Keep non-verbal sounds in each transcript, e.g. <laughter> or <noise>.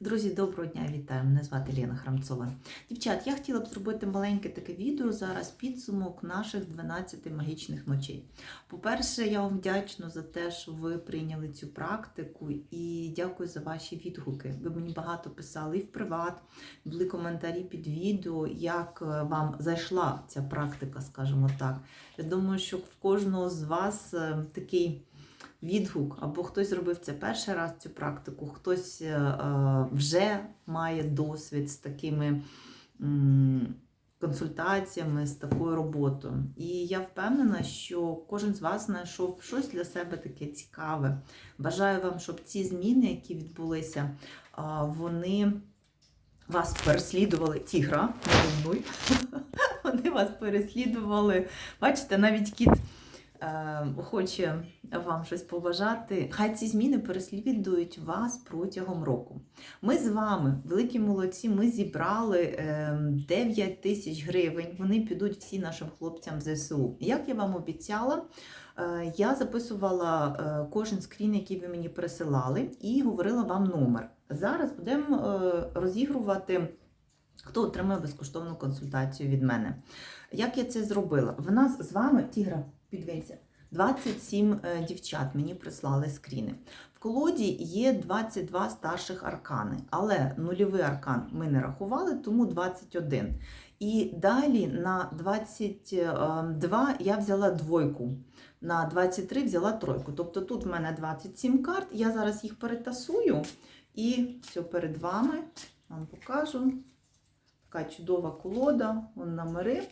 Друзі, доброго дня, вітаю! Мене звати Лена Храмцова. Дівчат, я хотіла б зробити маленьке таке відео зараз підсумок наших 12 магічних ночей. По-перше, я вам вдячна за те, що ви прийняли цю практику і дякую за ваші відгуки. Ви мені багато писали і в приват, були коментарі під відео, як е, вам зайшла ця практика, скажімо так. Я думаю, що в кожного з вас е, такий відгук, або хтось зробив це перший раз цю практику, хтось е, е, вже має досвід з такими консультаціями, з такою роботою. І я впевнена, що кожен з вас знайшов щось для себе таке цікаве. Бажаю вам, щоб ці зміни, які відбулися, е, вони вас переслідували. Тігра, не ревнуй. <laughs> Вони вас переслідували. Бачите, навіть кіт хоче вам щось побажати. Хай ці зміни переслідують вас протягом року. Ми з вами, великі молодці, ми зібрали е, 9 тисяч гривень. Вони підуть всі нашим хлопцям ЗСУ. Як я вам обіцяла, е, я записувала е, кожен скрін, який ви мені присилали, і говорила вам номер. Зараз будемо е, розігрувати. Хто отримає безкоштовну консультацію від мене? Як я це зробила? В нас з вами, Тігра, підвинься, 27 е, дівчат мені прислали скріни. В колоді є 22 старших аркани, але нульовий аркан ми не рахували, тому 21. І далі на 22 я взяла двойку, на 23 взяла тройку. Тобто тут в мене 27 карт, я зараз їх перетасую і все перед вами вам покажу. Така чудова колода, номери.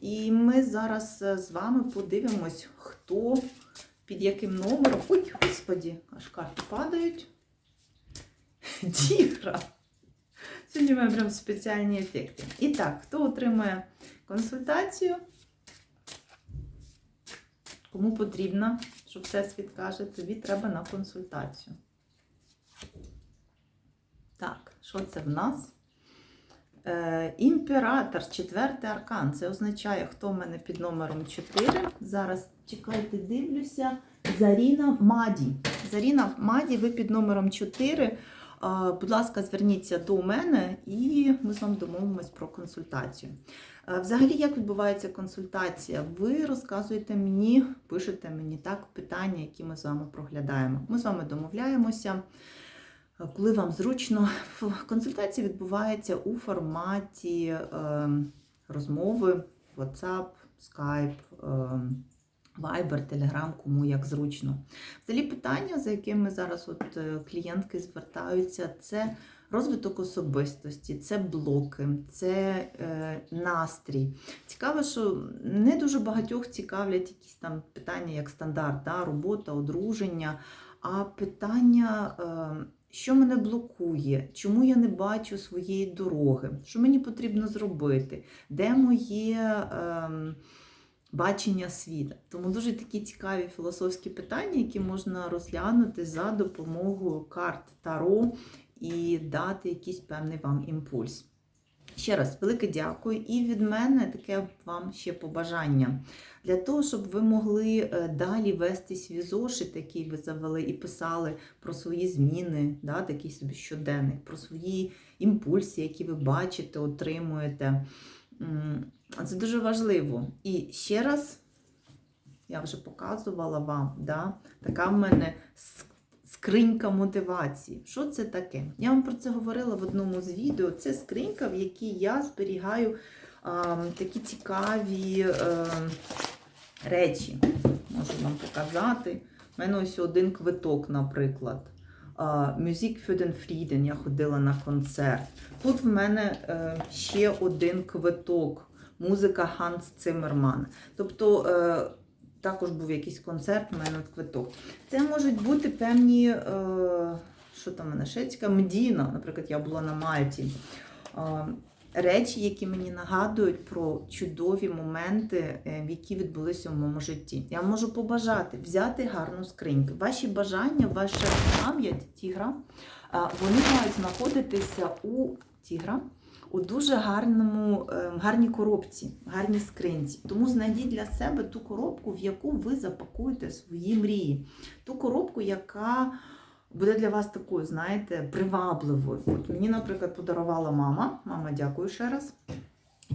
І ми зараз е, з вами подивимось, хто під яким номером. Ой, господі, аж карти падають. <laughs> Тігра. Сьогодні ми прям спеціальні ефекти. І так, хто отримає консультацію? Кому потрібно, щоб всесвіт каже, тобі треба на консультацію. Так, що це в нас? Е, Імператор, четвертий аркан. Це означає, хто в мене під номером 4. Зараз чекайте, дивлюся. Заріна Маді. Заріна Маді, ви під номером 4. Будь ласка, зверніться до мене і ми з вами домовимось про консультацію. Взагалі, як відбувається консультація? Ви розказуєте мені, пишете мені так питання, які ми з вами проглядаємо. Ми з вами домовляємося. Коли вам зручно, консультація відбувається у форматі е, розмови, WhatsApp, Skype, е, Viber, Telegram, кому як зручно. Взагалі питання, за якими зараз от е, клієнтки звертаються, це розвиток особистості, це блоки, це е, настрій. Цікаво, що не дуже багатьох цікавлять якісь там питання, як стандарт, да, робота, одруження, а питання. Що мене блокує, чому я не бачу своєї дороги, що мені потрібно зробити, де моє е, бачення світу. Тому дуже такі цікаві філософські питання, які можна розглянути за допомогою карт Таро і дати якийсь певний вам імпульс. Ще раз, велике дякую. І від мене таке вам ще побажання. Для того, щоб ви могли е, далі вести свій зошит, який ви завели, і писали про свої зміни, да, такий собі щоденник, про свої імпульси, які ви бачите, отримуєте. Це дуже важливо. І ще раз, я вже показувала вам, да, така в мене скринька мотивації. Що це таке? Я вам про це говорила в одному з відео. Це скринька, в якій я зберігаю а, такі цікаві а, речі. Можу вам показати. У мене ось один квиток, наприклад. Für den Frieden, я ходила на концерт. Тут в мене е, ще один квиток. Музика Ханс Циммерман. Тобто е, також був якийсь концерт, у мене квиток. Це можуть бути певні, е, що там мене ще цікаво, Медіна, наприклад, я була на Мальті. Е, речі, які мені нагадують про чудові моменти, е, які відбулися в моєму житті. Я можу побажати взяти гарну скриньку. Ваші бажання, ваша пам'ять тігра, е, вони мають знаходитися у тігра. У дуже гарному, е, гарній коробці, гарній скринці. Тому знайдіть для себе ту коробку, в яку ви запакуєте свої мрії. Ту коробку, яка буде для вас такою, знаєте, привабливою. От мені, наприклад, подарувала мама. Мама, дякую ще раз.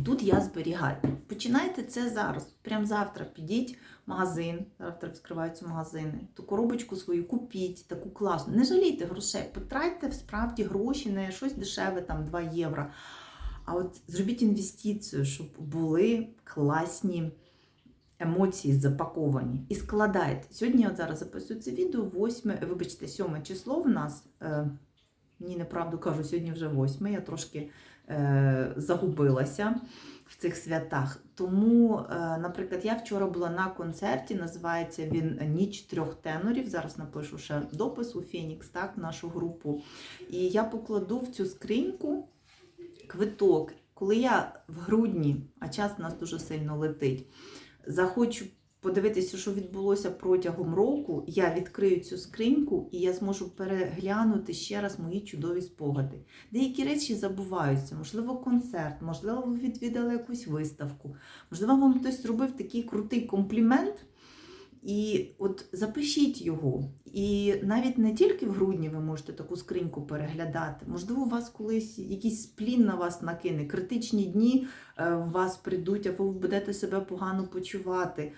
Тут я зберігаю. Починайте це зараз. Прямо завтра підіть в магазин. Завтра відкриваються магазини. Ту коробочку свою купіть, таку класну. Не жалійте грошей, потратьте справді гроші не щось дешеве, там 2 євро. А от зробіть інвестицію, щоб були класні емоції запаковані. І складайте. Сьогодні от зараз записую це відео, 8, вибачте, 7 число в нас. Е, ні, неправду кажу, сьогодні вже 8, я трошки е, загубилася в цих святах. Тому, е, наприклад, я вчора була на концерті, називається він Ніч трьох тенорів. Зараз напишу ще допис у Фенікс, так, нашу групу. І я покладу в цю скриньку квиток. Коли я в грудні, а час у нас дуже сильно летить, захочу подивитися, що відбулося протягом року, я відкрию цю скриньку і я зможу переглянути ще раз мої чудові спогади. Деякі речі забуваються, можливо, концерт, можливо, ви відвідали якусь виставку, можливо, вам хтось зробив такий крутий комплімент. І от запишіть його. І навіть не тільки в грудні ви можете таку скриньку переглядати. Можливо, у вас колись якийсь сплін на вас накине, критичні дні е, в вас прийдуть, або ви будете себе погано почувати.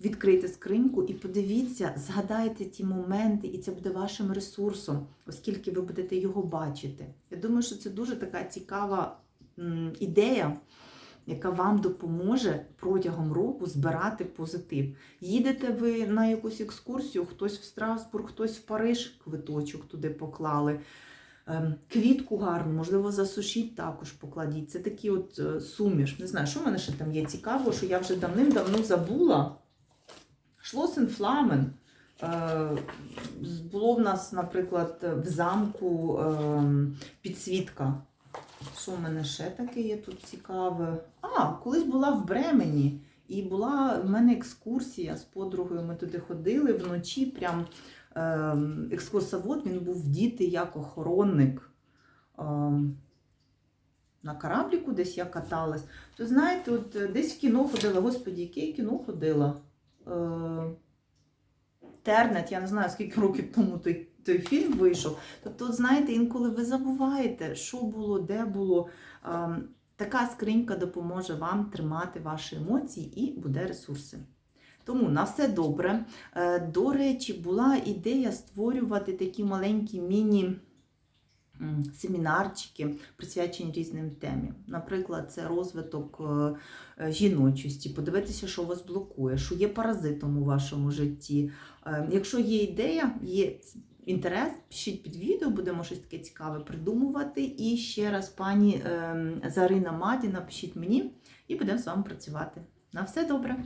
Відкрийте скриньку і подивіться, згадайте ті моменти, і це буде вашим ресурсом, оскільки ви будете його бачити. Я думаю, що це дуже така цікава ідея, яка вам допоможе протягом року збирати позитив. Їдете ви на якусь екскурсію, хтось в Страсбург, хтось в Париж, квиточок туди поклали. Ем, Квітку гарну, можливо, засушіть також покладіть. Це такий от е, суміш. Не знаю, що в мене ще там є цікаво, що я вже давним-давно забула. Шлосен Фламен. Е, Було в нас, наприклад, в замку ем, підсвітка. Що в мене ще таке є тут цікаве? А, колись була в Бремені. І була в мене екскурсія з подругою. Ми туди ходили вночі. Прям ем, екскурсовод він був діти як охоронник. Ем, на корабліку десь я каталась. То знаєте, от е, десь в кіно ходила. Господі, яке кіно ходила? Е, Тернет, я не знаю, скільки років тому той, той фільм вийшов. Тобто, знаєте, інколи ви забуваєте, що було, де було. Ем, Така скринька допоможе вам тримати ваші емоції і буде ресурси. Тому на все добре. Е, До речі, була ідея створювати такі маленькі міні. Семінарчики присвячені різним темам. Наприклад, це розвиток е, е, жіночості, подивитися, що вас блокує, що є паразитом у вашому житті. Е, Якщо є ідея, є інтерес, пишіть під відео, будемо щось таке цікаве придумувати. І ще раз, пані ем, Зарина Мадіна, пишіть мені і будемо з вами працювати. На все добре!